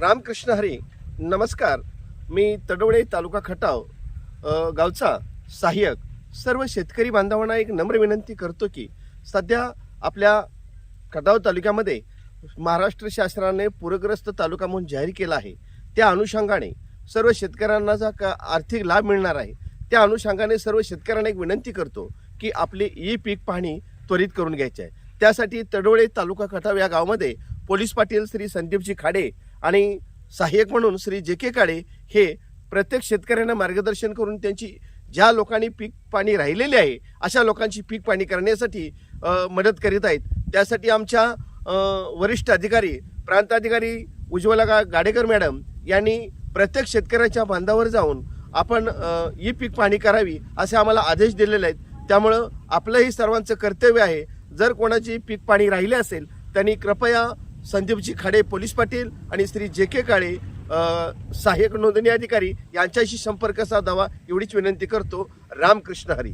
रामकृष्ण हरी नमस्कार. मी तडवडे तालुका खटाव गावचा सहाय्यक. सर्व शेतकरी बांधवांना एक नम्र विनंती करतो की सध्या आपल्या खटाव तालुक्यामध्ये महाराष्ट्र शासनाने पूरग्रस्त तालुका म्हणून जाहीर केला आहे. त्या अनुषंगाने सर्व शेतकऱ्यांना जा का आर्थिक लाभ मिळणार आहे त्या अनुषंगाने सर्व शेतकऱ्यांना एक विनंती करतो की आपली ई पीक पाहणी त्वरित करून घ्यायची आहे. त्यासाठी तडोळे तालुका खटाव या गावामध्ये पोलीस पाटील श्री संदीपजी खाडे आणि सहाय्यक म्हणून श्री जे के काळे हे प्रत्येक शेतकऱ्यांना मार्गदर्शन करून त्यांची ज्या लोकांनी पीक पाणी राहिलेले आहे अशा लोकांची पीक पाणी करण्यासाठी मदत करीत आहेत. त्यासाठी आमच्या वरिष्ठ अधिकारी प्रांताधिकारी उज्ज्वला गा गाडेकर मॅडम यांनी प्रत्येक शेतकऱ्याच्या बांधावर जाऊन आपण ही पीक पाणी करावी असे आम्हाला आदेश दिलेले आहेत. त्यामुळं आपलंही सर्वांचं कर्तव्य आहे जर कोणाची पीक पाणी राहिले असेल त्यांनी कृपया संदीपजी खाडे पोलीस पाटील आणि श्री जे के काळे सहाय्यक नोंदणी अधिकारी यांच्याशी संपर्क साधावा एवढीच विनंती करतो. रामकृष्ण हरी.